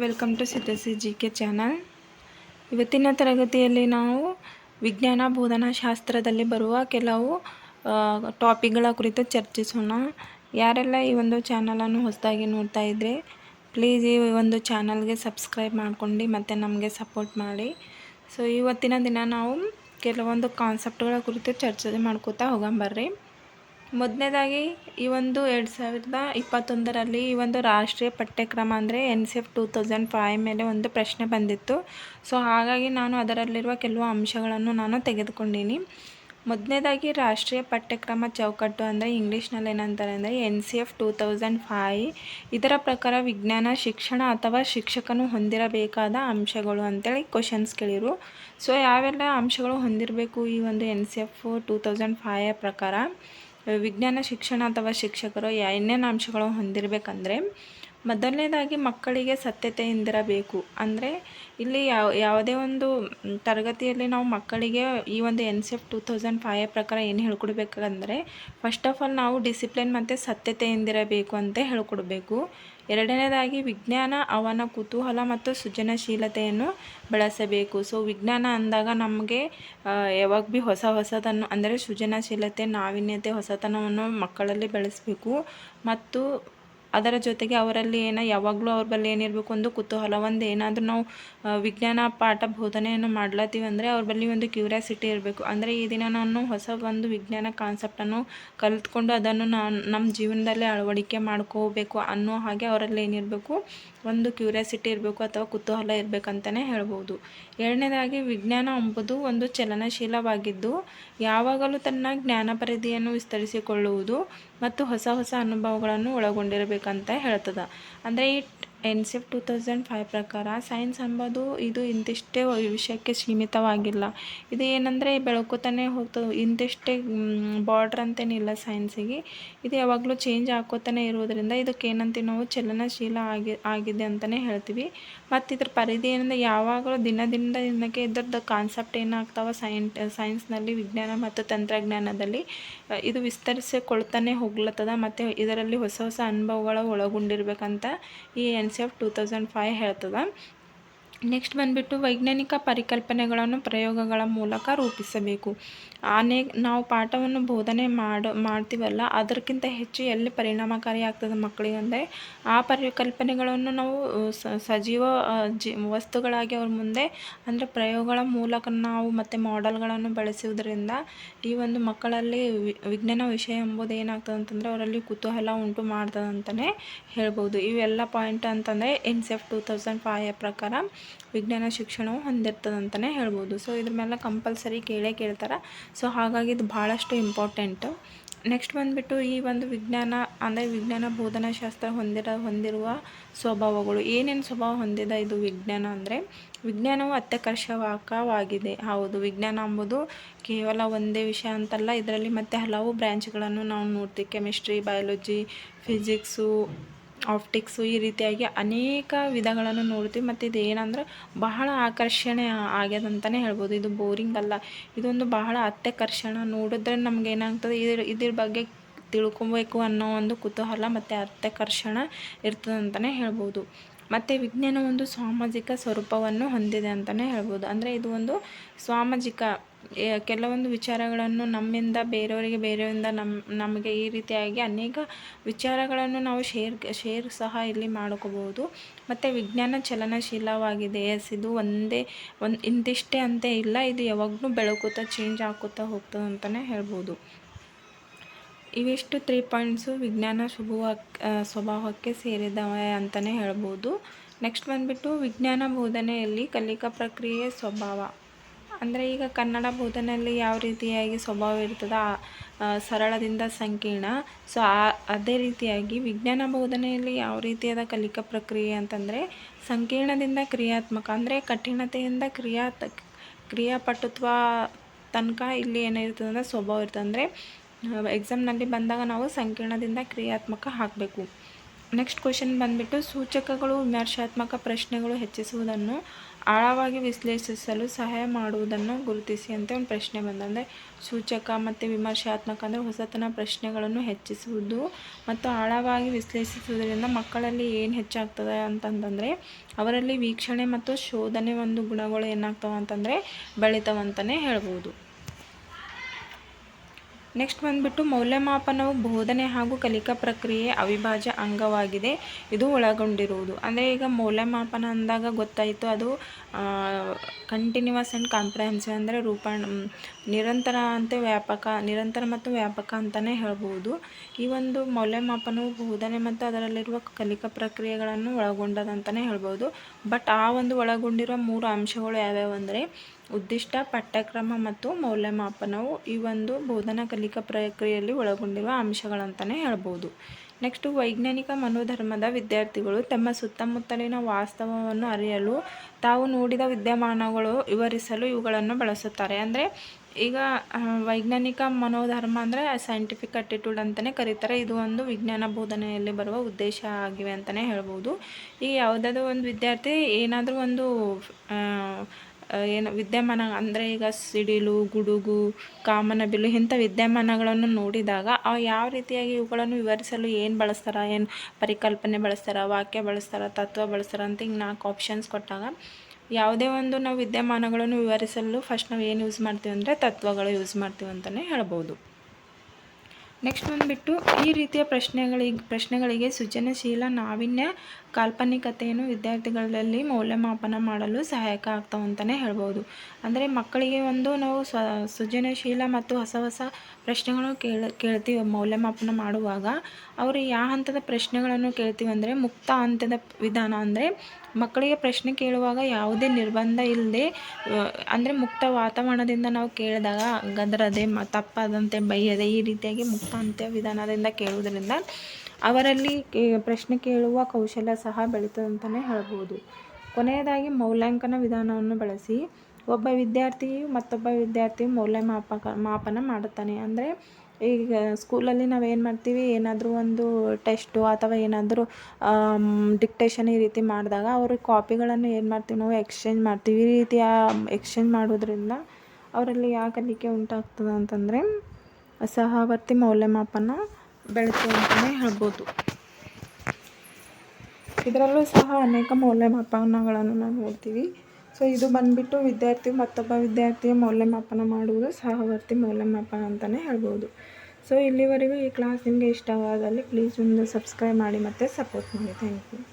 Welcome to Siddhasi G K channel ಇವತ್ತಿನ ತರಗತಿಯಲ್ಲಿ ನಾವು ವಿಜ್ಞಾನ ಬೋಧನಾಶಾಸ್ತ್ರದಲ್ಲಿ ಬರುವ ಕೆಲವು ಟಾಪಿಕ್ಗಳ ಕುರಿತು ಚರ್ಚಿಸೋಣ. ಯಾರೆಲ್ಲ ಈ ಒಂದು ಚಾನಲನ್ನು ಹೊಸದಾಗಿ ನೋಡ್ತಾ ಇದ್ದರೆ ಪ್ಲೀಸ್ ಈ ಒಂದು ಚಾನಲ್ಗೆ ಸಬ್ಸ್ಕ್ರೈಬ್ ಮಾಡ್ಕೊಂಡು ಮತ್ತು ನಮಗೆ ಸಪೋರ್ಟ್ ಮಾಡಿ. ಸೊ ಇವತ್ತಿನ ದಿನ ನಾವು ಕೆಲವೊಂದು ಕಾನ್ಸೆಪ್ಟ್ಗಳ ಕುರಿತು ಚರ್ಚೆ ಮಾಡ್ಕೋತಾ ಹೋಗಂಬರ್ರಿ ಮೊದಲನೇದಾಗಿ ಈ ಒಂದು ಎರಡು ಸಾವಿರದ ಇಪ್ಪತ್ತೊಂದರಲ್ಲಿ ಈ ಒಂದು ರಾಷ್ಟ್ರೀಯ ಪಠ್ಯಕ್ರಮ ಅಂದರೆ N C F two thousand five ಮೇಲೆ ಒಂದು ಪ್ರಶ್ನೆ ಬಂದಿತ್ತು. ಸೊ, ಹಾಗಾಗಿ ನಾನು ಅದರಲ್ಲಿರುವ ಕೆಲವು ಅಂಶಗಳನ್ನು ನಾನು ತೆಗೆದುಕೊಂಡೀನಿ. ಮೊದಲನೇದಾಗಿ ರಾಷ್ಟ್ರೀಯ ಪಠ್ಯಕ್ರಮ ಚೌಕಟ್ಟು ಅಂದರೆ ಇಂಗ್ಲೀಷ್ನಲ್ಲಿ ಏನಂತಾರೆ ಅಂದರೆ N C F two thousand five ಇದರ ಪ್ರಕಾರ ವಿಜ್ಞಾನ, ಶಿಕ್ಷಣ ಅಥವಾ ಶಿಕ್ಷಕನು ಹೊಂದಿರಬೇಕಾದ ಅಂಶಗಳು ಅಂತೇಳಿ ಕ್ವಶನ್ಸ್ ಕೇಳಿರು. ಸೊ, ಯಾವೆಲ್ಲ ಅಂಶಗಳು ಹೊಂದಿರಬೇಕು ಈ ಒಂದು N C F two thousand five ಪ್ರಕಾರ? ವಿಜ್ಞಾನ ಶಿಕ್ಷಣ ಅಥವಾ ಶಿಕ್ಷಕರು ಏನೇನು ಅಂಶಗಳು ಹೊಂದಿರಬೇಕಂದ್ರೆ ಮೊದಲನೇದಾಗಿ ಮಕ್ಕಳಿಗೆ ಸತ್ಯತೆಯಿಂದಿರಬೇಕು. ಅಂದರೆ ಇಲ್ಲಿ ಯಾವ, ಯಾವುದೇ ಒಂದು ತರಗತಿಯಲ್ಲಿ ನಾವು ಮಕ್ಕಳಿಗೆ ಈ ಒಂದು N C F two thousand five ಪ್ರಕಾರ ಏನು ಹೇಳ್ಕೊಡ್ಬೇಕಂದ್ರೆ ಫಸ್ಟ್ ಆಫ್ ಆಲ್ ನಾವು ಡಿಸಿಪ್ಲಿನ್ ಮತ್ತು ಸತ್ಯತೆಯಿಂದಿರಬೇಕು ಅಂತ ಹೇಳ್ಕೊಡ್ಬೇಕು. ಎರಡನೇದಾಗಿ ವಿಜ್ಞಾನ, ಅವನ ಕುತೂಹಲ ಮತ್ತು ಸೃಜನಶೀಲತೆಯನ್ನು ಬೆಳೆಸಬೇಕು. ಸೊ ವಿಜ್ಞಾನ ಅಂದಾಗ ನಮಗೆ ಯಾವಾಗ ಭೀ ಹೊಸ ಹೊಸದನ್ನು ಅಂದರೆ ಸೃಜನಶೀಲತೆ, ನಾವೀನ್ಯತೆ, ಹೊಸತನವನ್ನು ಮಕ್ಕಳಲ್ಲಿ ಬೆಳೆಸಬೇಕು. ಮತ್ತು ಅದರ ಜೊತೆಗೆ ಅವರಲ್ಲಿ ಏನೋ ಯಾವಾಗಲೂ ಅವ್ರ ಬಳಿ ಏನಿರಬೇಕು ಒಂದು ಕುತೂಹಲ, ಒಂದು ಏನಾದರೂ ನಾವು ವಿಜ್ಞಾನ ಪಾಠ ಬೋಧನೆಯನ್ನು ಮಾಡ್ಲತ್ತೀವಿ ಅಂದರೆ ಅವ್ರ ಬಳಿ ಒಂದು ಕ್ಯೂರಿಯಾಸಿಟಿ ಇರಬೇಕು. ಅಂದರೆ ಈ ದಿನ ನಾನು ಹೊಸ ಒಂದು ವಿಜ್ಞಾನ ಕಾನ್ಸೆಪ್ಟನ್ನು ಕಲಿತ್ಕೊಂಡು ಅದನ್ನು ನಾನು ನಮ್ಮ ಜೀವನದಲ್ಲಿ ಅಳವಡಿಕೆ ಮಾಡ್ಕೋಬೇಕು ಅನ್ನೋ ಹಾಗೆ ಅವರಲ್ಲಿ ಏನಿರಬೇಕು, ಒಂದು ಕ್ಯೂರಿಯಾಸಿಟಿ ಇರಬೇಕು ಅಥವಾ ಕುತೂಹಲ ಇರಬೇಕಂತಲೇ ಹೇಳ್ಬೋದು. ಎರಡನೇದಾಗಿ ವಿಜ್ಞಾನ ಎಂಬುದು ಒಂದು ಚಲನಶೀಲವಾಗಿದ್ದು ಯಾವಾಗಲೂ ತನ್ನ ಜ್ಞಾನ ಪರಿಧಿಯನ್ನು ವಿಸ್ತರಿಸಿಕೊಳ್ಳುವುದು ಮತ್ತು ಹೊಸ ಹೊಸ ಅನುಭವಗಳನ್ನು ಒಳಗೊಂಡಿರಬೇಕಂತ ಹೇಳ್ತದ. ಅಂದರೆ ಈ N C F two thousand five ಪ್ರಕಾರ ಸೈನ್ಸ್ ಎಂಬುದು ಇದು ಇಂತಿಷ್ಟೇ ವಿಷಯಕ್ಕೆ ಸೀಮಿತವಾಗಿಲ್ಲ. ಇದು ಏನಂದರೆ ಬೆಳ್ಕೋತಾನೆ ಹೋಗ್ತದೆ ಇಂತಿಷ್ಟೇ ಬಾರ್ಡ್ರ್ ಅಂತೇನಿಲ್ಲ ಸೈನ್ಸಿಗೆ. ಇದು ಯಾವಾಗಲೂ ಚೇಂಜ್ ಆಕೋತಾನೆ ಇರೋದರಿಂದ ಇದಕ್ಕೆ ಏನಂತೀವಿ ನಾವು ಚಲನಶೀಲ ಆಗಿ, ಆಗಿದೆ ಅಂತಲೇ ಹೇಳ್ತೀವಿ. ಮತ್ತು ಇದ್ರ ಪರಿಧಿ ಏನಂದರೆ ಯಾವಾಗಲೂ ದಿನದಿಂದ ದಿನಕ್ಕೆ ಇದ್ರದ್ದು ಕಾನ್ಸೆಪ್ಟ್ ಏನಾಗ್ತಾವೆ ಸೈಂಟ್ ಸೈನ್ಸ್ನಲ್ಲಿ ವಿಜ್ಞಾನ ಮತ್ತು ತಂತ್ರಜ್ಞಾನದಲ್ಲಿ. ಇದು ವಿಸ್ತರಿಸಿಕೊಳ್ತಾನೆ ಹೋಗ್ಲತ್ತದ, ಮತ್ತು ಇದರಲ್ಲಿ ಹೊಸ ಹೊಸ ಅನುಭವಗಳು ಒಳಗೊಂಡಿರ್ಬೇಕಂತ ಈ N C F two thousand five ಹೇಳ್ತದೆ? ನೆಕ್ಸ್ಟ್ ಬಂದುಬಿಟ್ಟು ವೈಜ್ಞಾನಿಕ ಪರಿಕಲ್ಪನೆಗಳನ್ನು ಪ್ರಯೋಗಗಳ ಮೂಲಕ ರೂಪಿಸಬೇಕು. ಆನೆ, ನಾವು ಪಾಠವನ್ನು ಬೋಧನೆ ಮಾಡು, ಮಾಡ್ತೀವಲ್ಲ, ಅದಕ್ಕಿಂತ ಹೆಚ್ಚು ಎಲ್ಲಿ ಪರಿಣಾಮಕಾರಿ ಆಗ್ತದೆ ಮಕ್ಕಳಿಗೆ ಅಂದರೆ, ಆ ಪರಿಕಲ್ಪನೆಗಳನ್ನು ನಾವು ಸಜೀವ ಜಿ, ವಸ್ತುಗಳಾಗಿ ಅವ್ರ ಮುಂದೆ, ಅಂದರೆ ಪ್ರಯೋಗಗಳ ಮೂಲಕ ನಾವು ಮತ್ತು ಮಾಡೆಲ್ಗಳನ್ನು ಬಳಸುವುದರಿಂದ, ಈ ಒಂದು ಮಕ್ಕಳಲ್ಲಿ ವಿಜ್ಞಾನ ವಿಷಯ ಎಂಬುದು ಏನಾಗ್ತದೆ ಅಂತಂದರೆ, ಅವರಲ್ಲಿ ಕುತೂಹಲ ಉಂಟು ಮಾಡ್ತದೆ ಅಂತಲೇ ಹೇಳ್ಬೋದು. ಇವೆಲ್ಲ ಪಾಯಿಂಟ್ ಅಂತಂದರೆ, N C F two thousand five ಪ್ರಕಾರ ವಿಜ್ಞಾನ ಶಿಕ್ಷಣವು ಹೊಂದಿರ್ತದೆ ಅಂತಲೇ ಹೇಳ್ಬೋದು. ಸೊ ಇದ್ರ ಮೇಲೆ ಕಂಪಲ್ಸರಿ ಕೇಳೇ ಕೇಳ್ತಾರೆ. ಸೊ ಹಾಗಾಗಿ ಇದು ಭಾಳಷ್ಟು ಇಂಪಾರ್ಟೆಂಟು ನೆಕ್ಸ್ಟ್ ಬಂದುಬಿಟ್ಟು ಈ ಒಂದು ವಿಜ್ಞಾನ, ಅಂದರೆ ವಿಜ್ಞಾನ ಬೋಧನಾಶಾಸ್ತ್ರ ಹೊಂದಿರೋ, ಹೊಂದಿರುವ ಸ್ವಭಾವಗಳು. ಏನೇನು ಸ್ವಭಾವ ಹೊಂದಿದೆ ಇದು ವಿಜ್ಞಾನ ಅಂದರೆ, ವಿಜ್ಞಾನವು ಅತ್ಯಕರ್ಷಕವಾಗಿದೆ. ಹೌದು, ವಿಜ್ಞಾನ ಎಂಬುದು ಕೇವಲ ಒಂದೇ ವಿಷಯ ಅಂತಲ್ಲ. ಇದರಲ್ಲಿ ಮತ್ತೆ ಹಲವು ಬ್ರ್ಯಾಂಚ್ಗಳನ್ನು ನಾವು ನೋಡ್ತೀವಿ. ಕೆಮಿಸ್ಟ್ರಿ ಬಯಾಲಜಿ ಫಿಸಿಕ್ಸು ಆಪ್ಟಿಕ್ಸು ಈ ರೀತಿಯಾಗಿ ಅನೇಕ ವಿಧಗಳನ್ನು ನೋಡ್ತೀವಿ ಮತ್ತು ಇದು ಏನಂದ್ರೆ ಬಹಳ ಆಕರ್ಷಣೆ ಆಗ್ಯದಂತಲೇ ಹೇಳ್ಬೋದು. ಇದು ಬೋರಿಂಗ್ ಅಲ್ಲ. ಇದೊಂದು ಬಹಳ ಅತ್ಯಾಕರ್ಷಣ. ನೋಡಿದ್ರೆ ನಮ್ಗೆ ಏನಾಗ್ತದೆ, ಇದ್ರ ಇದ್ರ ಬಗ್ಗೆ ತಿಳ್ಕೊಬೇಕು ಅನ್ನೋ ಒಂದು ಕುತೂಹಲ ಮತ್ತು ಅತ್ಯಾಕರ್ಷಣ ಇರ್ತದೆ ಅಂತಲೇ ಹೇಳ್ಬೋದು. ಮತ್ತು ವಿಜ್ಞಾನ ಒಂದು ಸಾಮಾಜಿಕ ಸ್ವರೂಪವನ್ನು ಹೊಂದಿದೆ ಅಂತಲೇ ಹೇಳ್ಬೋದು. ಅಂದರೆ ಇದು ಒಂದು ಸಾಮಾಜಿಕ ಕೆಲವೊಂದು ವಿಚಾರಗಳನ್ನು ನಮ್ಮಿಂದ ಬೇರೆಯವರಿಗೆ ಬೇರೆಯವರಿಂದ ನಮ್ಮ ನಮಗೆ ಈ ರೀತಿಯಾಗಿ ಅನೇಕ ವಿಚಾರಗಳನ್ನು ನಾವು ಶೇರ್ ಶೇರ್ ಸಹ ಇಲ್ಲಿ ಮಾಡ್ಕೋಬೋದು. ಮತ್ತು ವಿಜ್ಞಾನ ಚಲನಶೀಲವಾಗಿದೆ. ಎಸ್ ಇದು ಒಂದೇ, ಒಂದು ಇಂತಿಷ್ಟೇ ಅಂತ ಇಲ್ಲ, ಇದು ಯಾವಾಗಲೂ ಬೆಳಕುತ್ತಾ ಚೇಂಜ್ ಆಗುತ್ತಾ ಹೋಗ್ತದೆ ಅಂತಲೇ ಹೇಳ್ಬೋದು. ಇವಿಷ್ಟು ತ್ರೀ ಪಾಯಿಂಟ್ಸು ವಿಜ್ಞಾನ ಶುಭವ ಸ್ವಭಾವಕ್ಕೆ ಸೇರಿದವೆ ಅಂತಲೇ ಹೇಳ್ಬೋದು. ನೆಕ್ಸ್ಟ್ ಬಂದುಬಿಟ್ಟು ವಿಜ್ಞಾನ ಬೋಧನೆಯಲ್ಲಿ ಕಲಿಕಾ ಪ್ರಕ್ರಿಯೆ ಸ್ವಭಾವ. ಅಂದರೆ ಈಗ ಕನ್ನಡ ಬೋಧನೆಯಲ್ಲಿ ಯಾವ ರೀತಿಯಾಗಿ ಸ್ವಭಾವ ಇರ್ತದೆ ಸರಳದಿಂದ ಸಂಕೀರ್ಣ. ಸೊ ಆ, ಅದೇ ರೀತಿಯಾಗಿ ವಿಜ್ಞಾನ ಬೋಧನೆಯಲ್ಲಿ ಯಾವ ರೀತಿಯಾದ ಕಲಿಕಾ ಪ್ರಕ್ರಿಯೆ ಅಂತಂದರೆ ಸಂಕೀರ್ಣದಿಂದ ಕ್ರಿಯಾತ್ಮಕ, ಅಂದರೆ ಕಠಿಣತೆಯಿಂದ ಕ್ರಿಯಾ ಕ್ರಿಯಾಪಟುತ್ವ ತನಕ ಇಲ್ಲಿ ಏನಿರ್ತದೆ ಅಂದರೆ ಸ್ವಭಾವ ಇರ್ತದೆ. ಅಂದರೆ ಎಕ್ಸಾಮ್ನಲ್ಲಿ ಬಂದಾಗ ನಾವು ಸಂಕೀರ್ಣದಿಂದ ಕ್ರಿಯಾತ್ಮಕ ಹಾಕಬೇಕು. ನೆಕ್ಸ್ಟ್ ಕ್ವೆಶನ್ ಬಂದುಬಿಟ್ಟು ಸೂಚಕಗಳು ವಿಮರ್ಶಾತ್ಮಕ ಪ್ರಶ್ನೆಗಳು ಹೆಚ್ಚಿಸುವುದನ್ನು ಆಳವಾಗಿ ವಿಶ್ಲೇಷಿಸಲು ಸಹಾಯ ಮಾಡುವುದನ್ನು ಗುರುತಿಸಿ ಅಂತ ಒಂದು ಪ್ರಶ್ನೆ ಬಂದಂದರೆ ಸೂಚಕ ಮತ್ತು ವಿಮರ್ಶಾತ್ಮಕ ಅಂದರೆ ಹೊಸತನ ಪ್ರಶ್ನೆಗಳನ್ನು ಹೆಚ್ಚಿಸುವುದು ಮತ್ತು ಆಳವಾಗಿ ವಿಶ್ಲೇಷಿಸುವುದರಿಂದ ಮಕ್ಕಳಲ್ಲಿ ಏನು ಹೆಚ್ಚಾಗ್ತದೆ ಅಂತಂತಂದರೆ ಅವರಲ್ಲಿ ವೀಕ್ಷಣೆ ಮತ್ತು ಶೋಧನೆ ಒಂದು ಗುಣಗಳು ಏನಾಗ್ತವೆ ಅಂತಂದರೆ ಬೆಳಿತಾವಂತಲೇ ಹೇಳ್ಬೋದು. ನೆಕ್ಸ್ಟ್ ಬಂದುಬಿಟ್ಟು ಮೌಲ್ಯಮಾಪನವು ಬೋಧನೆ ಹಾಗೂ ಕಲಿಕಾ ಪ್ರಕ್ರಿಯೆ ಅವಿಭಾಜ್ಯ ಅಂಗವಾಗಿದೆ. ಇದು ಒಳಗೊಂಡಿರುವುದು. ಅಂದರೆ ಈಗ ಮೌಲ್ಯಮಾಪನ ಅಂದಾಗ ಗೊತ್ತಾಯಿತು ಅದು ಕಂಟಿನ್ಯೂಸ್ ಆ್ಯಂಡ್ ಕಾಂಪ್ರಹೆನ್ಸಿವ್ ಅಂದರೆ ರೂಪಾಣ ನಿರಂತರ ಅಂತ ವ್ಯಾಪಕ, ನಿರಂತರ ಮತ್ತು ವ್ಯಾಪಕ ಅಂತಲೇ ಹೇಳ್ಬೋದು. ಈ ಒಂದು ಮೌಲ್ಯಮಾಪನವು ಬೋಧನೆ ಮತ್ತು ಅದರಲ್ಲಿರುವ ಕಲಿಕಾ ಪ್ರಕ್ರಿಯೆಗಳನ್ನು ಒಳಗೊಂಡದಂತಲೇ ಹೇಳ್ಬೋದು. ಬಟ್ ಆ ಒಂದು ಒಳಗೊಂಡಿರುವ ಮೂರು ಅಂಶಗಳು ಯಾವ್ಯಾವು ಅಂದರೆ, ಉದ್ದಿಷ್ಟ, ಪಠ್ಯಕ್ರಮ ಮತ್ತು ಮೌಲ್ಯಮಾಪನವು ಈ ಒಂದು ಬೋಧನಾ ಕಲಿಕಾ ಪ್ರಕ್ರಿಯೆಯಲ್ಲಿ ಒಳಗೊಂಡಿರುವ ಅಂಶಗಳಂತಲೇ ಹೇಳ್ಬೋದು. ನೆಕ್ಸ್ಟು, ವೈಜ್ಞಾನಿಕ ಮನೋಧರ್ಮದ ವಿದ್ಯಾರ್ಥಿಗಳು ತಮ್ಮ ಸುತ್ತಮುತ್ತಲಿನ ವಾಸ್ತವವನ್ನು ಅರಿಯಲು ತಾವು ನೋಡಿದ ವಿದ್ಯಮಾನಗಳು ವಿವರಿಸಲು ಇವುಗಳನ್ನು ಬಳಸುತ್ತಾರೆ. ಅಂದರೆ, ಈಗ ವೈಜ್ಞಾನಿಕ ಮನೋಧರ್ಮ ಅಂದರೆ ಸೈಂಟಿಫಿಕ್ ಅಟಿಟ್ಯೂಡ್ ಅಂತಲೇ ಕರೀತಾರೆ. ಇದು ಒಂದು ವಿಜ್ಞಾನ ಬೋಧನೆಯಲ್ಲಿ ಬರುವ ಉದ್ದೇಶ ಆಗಿವೆ ಅಂತಲೇ ಹೇಳ್ಬೋದು. ಈಗ ಯಾವುದಾದ್ರೂ ಒಂದು ವಿದ್ಯಾರ್ಥಿ ಏನಾದರೂ ಒಂದು ಏನು ವಿದ್ಯಮಾನ ಅಂದರೆ ಈಗ ಸಿಡಿಲು, ಗುಡುಗು ಕಾಮನಬಿಲ್ಲು ಇಂಥ ವಿದ್ಯಮಾನಗಳನ್ನು ನೋಡಿದಾಗ ಆ ಯಾವ ರೀತಿಯಾಗಿ ಇವುಗಳನ್ನು ವಿವರಿಸಲು ಏನು ಬಳಸ್ತಾರ, ಏನು ಪರಿಕಲ್ಪನೆ ಬಳಸ್ತಾರ, ವಾಕ್ಯ ಬಳಸ್ತಾರ, ತತ್ವ ಬಳಸ್ತಾರೆ ಅಂತ ಹಿಂಗೆ ನಾಲ್ಕು ಆಪ್ಷನ್ಸ್ ಕೊಟ್ಟಾಗ ಯಾವುದೇ ಒಂದು ನಾವು ವಿದ್ಯಮಾನಗಳನ್ನು ವಿವರಿಸಲು ಫಸ್ಟ್ ನಾವು ಏನು ಯೂಸ್ ಮಾಡ್ತೀವಿ ಅಂದರೆ ತತ್ವಗಳು ಯೂಸ್ ಮಾಡ್ತೀವಿ ಅಂತಲೇ ಹೇಳ್ಬೋದು. ನೆಕ್ಸ್ಟ್ ಬಂದುಬಿಟ್ಟು ಈ ರೀತಿಯ ಪ್ರಶ್ನೆಗಳಿಗೆ ಪ್ರಶ್ನೆಗಳಿಗೆ ಸೃಜನಶೀಲ ನಾವಿನ್ಯ ಕಾಲ್ಪನಿಕತೆಯನ್ನು ವಿದ್ಯಾರ್ಥಿಗಳಲ್ಲಿ ಮೌಲ್ಯಮಾಪನ ಮಾಡಲು ಸಹಾಯಕ ಆಗ್ತಾವೆ ಅಂತಲೇ ಹೇಳ್ಬೋದು. ಅಂದರೆ ಮಕ್ಕಳಿಗೆ ಒಂದು ನಾವು ಸ್ವ, ಸೃಜನಶೀಲ ಮತ್ತು ಹೊಸ ಹೊಸ ಪ್ರಶ್ನೆಗಳನ್ನು ಕೇಳ, ಕೇಳ್ತೀವಿ ಮೌಲ್ಯಮಾಪನ ಮಾಡುವಾಗ. ಅವರು ಯಾವ ಹಂತದ ಪ್ರಶ್ನೆಗಳನ್ನು ಕೇಳ್ತೀವಿ ಅಂದರೆ ಮುಕ್ತ ಹಂತದ ವಿಧಾನ ಅಂದರೆ ಮಕ್ಕಳಿಗೆ ಪ್ರಶ್ನೆ ಕೇಳುವಾಗ ಯಾವುದೇ ನಿರ್ಬಂಧ ಇಲ್ಲದೆ ಅಂದರೆ ಮುಕ್ತ ವಾತಾವರಣದಿಂದ ನಾವು ಕೇಳಿದಾಗ ಗದರದೆ ಮ, ತಪ್ಪದಂತೆ ಬೈಯದೆ ಈ ರೀತಿಯಾಗಿ ಮುಕ್ತ ಹಂತ ವಿಧಾನದಿಂದ ಕೇಳುವುದರಿಂದ ಅವರಲ್ಲಿ ಪ್ರಶ್ನೆ ಕೇಳುವ ಕೌಶಲ್ಯ ಸಹ ಬೆಳೀತದೆ ಅಂತಲೇ ಹೇಳ್ಬೋದು. ಕೊನೆಯದಾಗಿ ಮೌಲ್ಯಾಂಕನ ವಿಧಾನವನ್ನು ಬಳಸಿ. ಒಬ್ಬ ವಿದ್ಯಾರ್ಥಿಯು ಮತ್ತೊಬ್ಬ ವಿದ್ಯಾರ್ಥಿ ಮೌಲ್ಯಮಾಪಕ, ಮಾಪನ ಮಾಡುತ್ತಾನೆ. ಅಂದರೆ ಈಗ ಸ್ಕೂಲಲ್ಲಿ ನಾವು ಏನು ಮಾಡ್ತೀವಿ? ಏನಾದರೂ ಒಂದು ಟೆಸ್ಟು ಅಥವಾ ಏನಾದರೂ ಡಿಕ್ಟೇಷನ್ ಈ ರೀತಿ ಮಾಡಿದಾಗ ಅವರು ಕಾಪಿಗಳನ್ನು ಏನು ಮಾಡ್ತೀವಿ? ನಾವು ಎಕ್ಸ್ಚೇಂಜ್ ಮಾಡ್ತೀವಿ. ಈ ರೀತಿಯ ಎಕ್ಸ್ಚೇಂಜ್ ಮಾಡೋದ್ರಿಂದ ಅವರಲ್ಲಿ ಯಾವ ಕಲಿಕೆ ಉಂಟಾಗ್ತದೆ ಅಂತಂದರೆ ಸಹವರ್ತಿ ಮೌಲ್ಯಮಾಪನ ಬೆಳೀತದೆ ಅಂತಲೇ ಹೇಳ್ಬೋದು. ಇದರಲ್ಲೂ ಸಹ ಅನೇಕ ಮೌಲ್ಯಮಾಪನಗಳನ್ನು ನಾವು ನೋಡ್ತೀವಿ. ಸೊ, ಇದು ಬಂದುಬಿಟ್ಟು ವಿದ್ಯಾರ್ಥಿ, ಮತ್ತೊಬ್ಬ ವಿದ್ಯಾರ್ಥಿಯ ಮೌಲ್ಯಮಾಪನ ಮಾಡುವುದು ಸಹವರ್ತಿ ಮೌಲ್ಯಮಾಪನ ಅಂತಲೇ ಹೇಳ್ಬೋದು. ಸೊ, ಇಲ್ಲಿವರೆಗೂ ಈ ಕ್ಲಾಸ್ ನಿಮಗೆ ಇಷ್ಟವಾದಲ್ಲಿ ಪ್ಲೀಸ್ ಒಂದು ಸಬ್ಸ್ಕ್ರೈಬ್ ಮಾಡಿ ಮತ್ತು ಸಪೋರ್ಟ್ ಮಾಡಿ. Thank you.